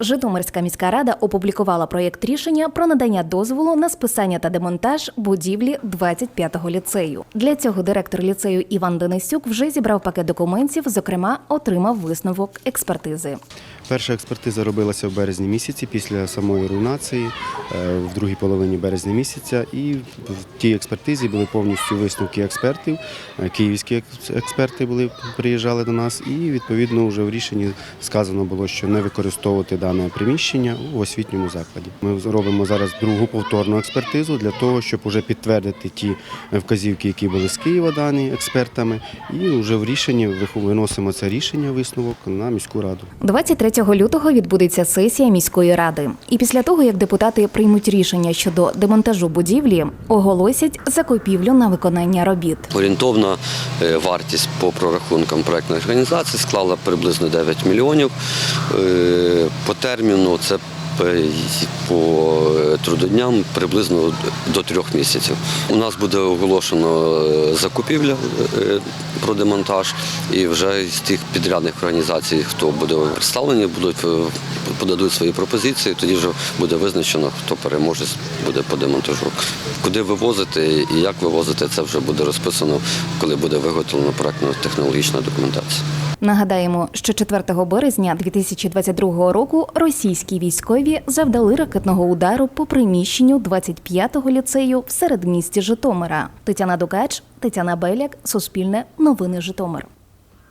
Житомирська міська рада опублікувала проєкт рішення про надання дозволу на списання та демонтаж будівлі 25-го ліцею. Для цього директор ліцею Іван Денисюк вже зібрав пакет документів, зокрема, отримав висновок експертизи. Перша експертиза робилася в березні місяці після самої руйнації, е, в другій половині березня місяця. І в тій експертизі були повністю висновки експертів. Е, Київські експерти були приїжджали до нас, і відповідно вже в рішенні сказано було, що не використовувати дане приміщення у освітньому закладі. Ми робимо зараз другу повторну експертизу для того, щоб уже підтвердити ті вказівки, які були з Києва дані експертами, і вже в рішенні виносимо це рішення, висновок на міську раду. 23 лютого відбудеться сесія міської ради. І після того, як депутати приймуть рішення щодо демонтажу будівлі, оголосять закупівлю на виконання робіт. Орієнтовна е, вартість по прорахункам проектної організації склала приблизно 9 мільйонів. Терміну це по е, трудодням приблизно до трьох місяців. У нас буде оголошено е, закупівля е, про демонтаж, і вже з тих підрядних організацій, хто буде представлені, будуть подадуть свої пропозиції. Тоді вже буде визначено, хто переможець буде по демонтажу. Куди вивозити і як вивозити, це вже буде розписано, коли буде виготовлена проектно-технологічна документація. Нагадаємо, що 4 березня 2022 року російські військові завдали ракетного удару по приміщенню 25-го ліцею в середмісті Житомира. Тетяна Дукач, Тетяна Беляк, Суспільне, Новини Житомир.